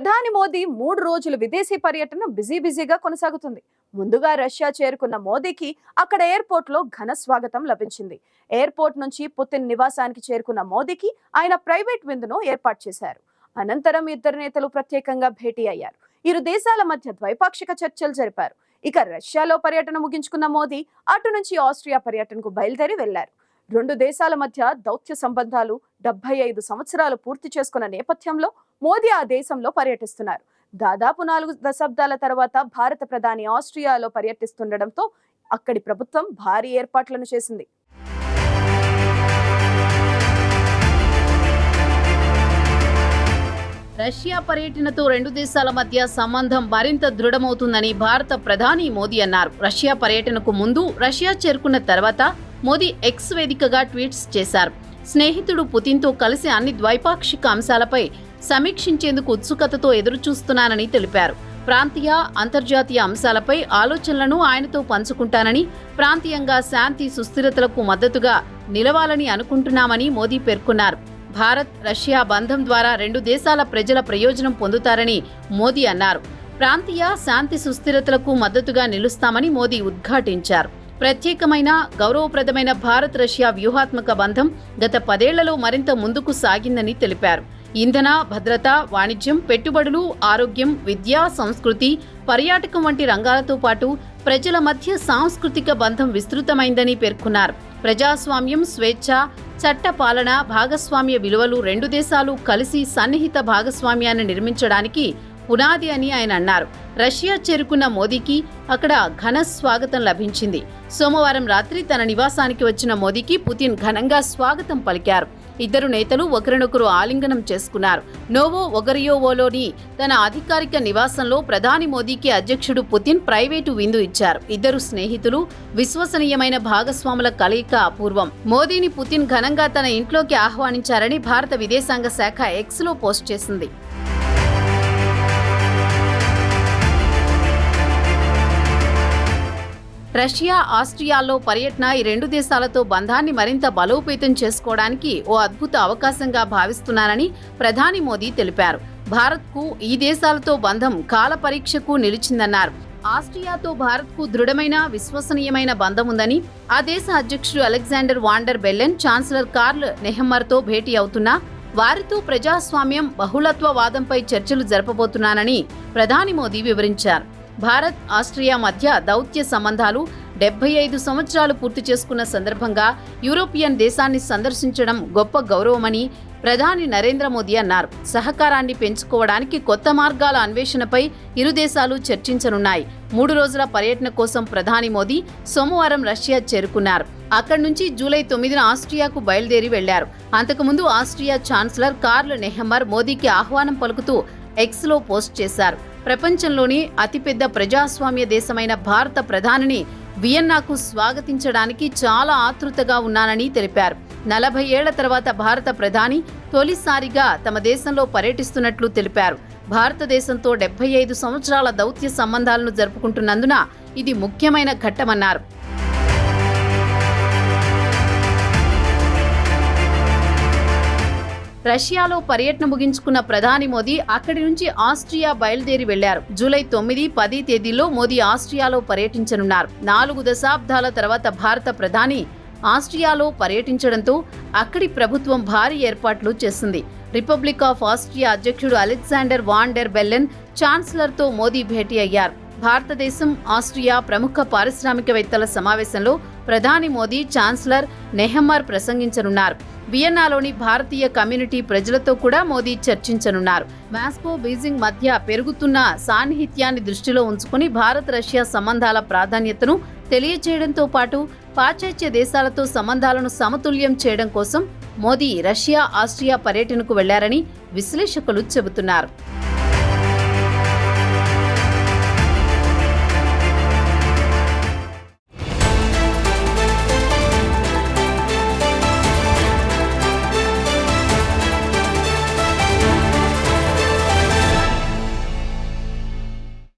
ప్రధాని మోదీ మూడు రోజుల విదేశీ పర్యటన బిజీ బిజీగా కొనసాగుతుంది. ముందుగా రష్యా చేరుకున్న మోదీకి అక్కడ ఎయిర్పోర్ట్లో ఘన స్వాగతం లభించింది. ఎయిర్పోర్ట్ నుంచి పుతిన్ నివాసానికి చేరుకున్న మోదీకి ఆయన ప్రైవేట్ విందును ఏర్పాటు చేశారు. అనంతరం ఇద్దరు నేతలు ప్రత్యేకంగా భేటీ అయ్యారు. ఇరు దేశాల మధ్య ద్వైపాక్షిక చర్చలు జరిపారు. ఇక రష్యాలో పర్యటన ముగించుకున్న మోదీ అటు నుంచి ఆస్ట్రియా పర్యటనకు బయలుదేరి వెళ్ళారు రెండు దేశాల మధ్య దౌత్య సంబంధాలు డెబ్బై ఐదు సంవత్సరాలు పూర్తి చేసుకున్న నేపథ్యంలో మోదీ ఆ దేశంలో పర్యటిస్తున్నారు. దాదాపు నాలుగు దశాబ్దాల తర్వాత భారత ప్రధాని ఆస్ట్రియాలో పర్యటిస్తుండటంతో అక్కడి ప్రభుత్వం భారీ ఏర్పాట్లను చేసింది. రష్యా పర్యటనతో రెండు దేశాల మధ్య సంబంధం మరింత దృఢమవుతుందని భారత ప్రధాని మోదీ అన్నారు. రష్యా పర్యటనకు ముందు రష్యా చేరుకున్న తర్వాత మోదీ ఎక్స్ వేదికగా ట్వీట్స్ చేశారు. స్నేహితుడు పుతిన్తో కలిసి అన్ని ద్వైపాక్షిక అంశాలపై సమీక్షించేందుకు ఉత్సుకతతో ఎదురుచూస్తున్నానని తెలిపారు. ప్రాంతీయ అంతర్జాతీయ అంశాలపై ఆలోచనలను ఆయనతో పంచుకుంటానని ప్రాంతీయంగా శాంతి సుస్థిరతలకు మద్దతుగా నిలవాలని అనుకుంటున్నామని మోదీ పేర్కొన్నారు. భారత్ రష్యా బంధం ద్వారా రెండు దేశాల ప్రజల ప్రయోజనం పొందుతారని మోదీ అన్నారు. ప్రాంతీయ శాంతి సుస్థిరతలకు మద్దతుగా నిలుస్తామని మోదీ ఉద్ఘాటించారు. ప్రత్యేకమైన గౌరవప్రదమైన భారత్ రష్యా వ్యూహాత్మక బంధం గత పదేళ్ళలో మరింత ముందుకు సాగిందని తెలిపారు. ఇంధన భద్రత వాణిజ్యం పెట్టుబడులు ఆరోగ్యం విద్య సంస్కృతి పర్యాటకం వంటి రంగాలతో పాటు ప్రజల మధ్య సాంస్కృతిక బంధం విస్తృతమైందని పేర్కొన్నారు. ప్రజాస్వామ్యం స్వేచ్ఛ చట్ట పాలన భాగస్వామ్య విలువలు రెండు దేశాలు కలిసి సన్నిహిత భాగస్వామ్యాన్ని నిర్మించడానికి పునాది అని ఆయన అన్నారు. రష్యా చేరుకున్న మోదీకి అక్కడ ఘన స్వాగతం లభించింది. సోమవారం రాత్రి తన నివాసానికి వచ్చిన మోదీకి పుతిన్ ఘనంగా స్వాగతం పలికారు. ఇద్దరు నేతలు ఒకరినొకరు ఆలింగనం చేసుకున్నారు. నోవో ఒగరియోవోలోని తన అధికారిక నివాసంలో ప్రధాని మోదీకి అధ్యక్షుడు పుతిన్ ప్రైవేటు విందు ఇచ్చారు. ఇద్దరు స్నేహితులు విశ్వసనీయమైన భాగస్వాముల కలయిక అపూర్వం. మోదీని పుతిన్ ఘనంగా తన ఇంట్లోకి ఆహ్వానించారని భారత విదేశాంగ శాఖ ఎక్స్లో పోస్ట్ చేసింది. రష్యా ఆస్ట్రియాలో పర్యటన ఈ రెండు దేశాలతో బంధాన్ని మరింత బలోపేతం చేసుకోవడానికి ఓ అద్భుత అవకాశంగా భావిస్తున్నానని ప్రధాని మోదీ తెలిపారు. భారత్కు ఈ దేశాలతో బంధం కాల పరీక్షకు నిలిచిందన్నారు. ఆస్ట్రియాతో భారత్కు దృఢమైన విశ్వసనీయమైన బంధం ఉందని ఆ దేశ అధ్యక్షుడు Alexander van der Bellen chancellor Karl నెహమ్మర్తో భేటీ అవుతున్నా వారితో ప్రజాస్వామ్యం బహుళత్వవాదంపై చర్చలు జరపబోతున్నానని ప్రధాని మోదీ వివరించారు. భారత్ ఆస్ట్రియా మధ్య దౌత్య సంబంధాలు డెబ్బై ఐదు సంవత్సరాలు పూర్తి చేసుకున్న సందర్భంగా యూరోపియన్ దేశాన్ని సందర్శించడం గొప్ప గౌరవమని ప్రధాని నరేంద్ర మోదీ అన్నారు. సహకారాన్ని పెంచుకోవడానికి కొత్త మార్గాల అన్వేషణపై ఇరు దేశాలు చర్చించనున్నాయి. మూడు రోజుల పర్యటన కోసం ప్రధాని మోదీ సోమవారం రష్యా చేరుకున్నారు. అక్కడి నుంచి జూలై తొమ్మిదిన ఆస్ట్రియాకు బయలుదేరి వెళ్ళారు. అంతకుముందు ఆస్ట్రియా ఛాన్సలర్ కార్ల్ నెహమ్మర్ మోదీకి ఆహ్వానం పలుకుతూ ఎక్స్లో పోస్ట్ చేశారు. ప్రపంచంలోని అతిపెద్ద ప్రజాస్వామ్య దేశమైన భారత ప్రధానిని వియన్నాకు స్వాగతించడానికి చాలా ఆతృతగా ఉన్నానని తెలిపారు. నలభై ఏళ్ళ తర్వాత భారత ప్రధాని తొలిసారిగా తమ దేశంలో పర్యటిస్తున్నట్లు తెలిపారు. భారతదేశంతో డెబ్బై ఐదు సంవత్సరాల దౌత్య సంబంధాలను జరుపుకుంటున్నందున ఇది ముఖ్యమైన ఘట్టమన్నారు. రష్యాలో పర్యటన ముగించుకున్న ప్రధాని మోదీ అక్కడి నుంచి ఆస్ట్రియా బయలుదేరి వెళ్ళారు. జూలై తొమ్మిది పది తేదీలో మోదీ ఆస్ట్రియాలో పర్యటించనున్నారు. నాలుగు దశాబ్దాల తర్వాత భారత ప్రధాని ఆస్ట్రియాలో పర్యటించడంతో అక్కడి ప్రభుత్వం భారీ ఏర్పాట్లు చేసింది రిపబ్లిక్ ఆఫ్ ఆస్ట్రియా అధ్యక్షుడు అలెగ్జాండర్ వాన్ బెల్లెన్ ఛాన్సలర్తో మోదీ భేటీ అయ్యారు. భారతదేశం ఆస్ట్రియా ప్రముఖ పారిశ్రామికవేత్తల సమావేశంలో ప్రధాని మోదీ ఛాన్సలర్ నెహమ్మర్ ప్రసంగించనున్నారు. వియన్నాలోని భారతీయ కమ్యూనిటీ ప్రజలతో కూడా మోదీ చర్చించనున్నారు. మాస్కో బీజింగ్ మధ్య పెరుగుతున్న సాన్నిహిత్యాన్ని దృష్టిలో ఉంచుకుని భారత్ రష్యా సంబంధాల ప్రాధాన్యతను తెలియజేయడంతో పాటు పాశ్చాత్య దేశాలతో సంబంధాలను సమతుల్యం చేయడం కోసం మోదీ రష్యా ఆస్ట్రియా పర్యటనకు వెళ్ళారని విశ్లేషకులు చెబుతున్నారు.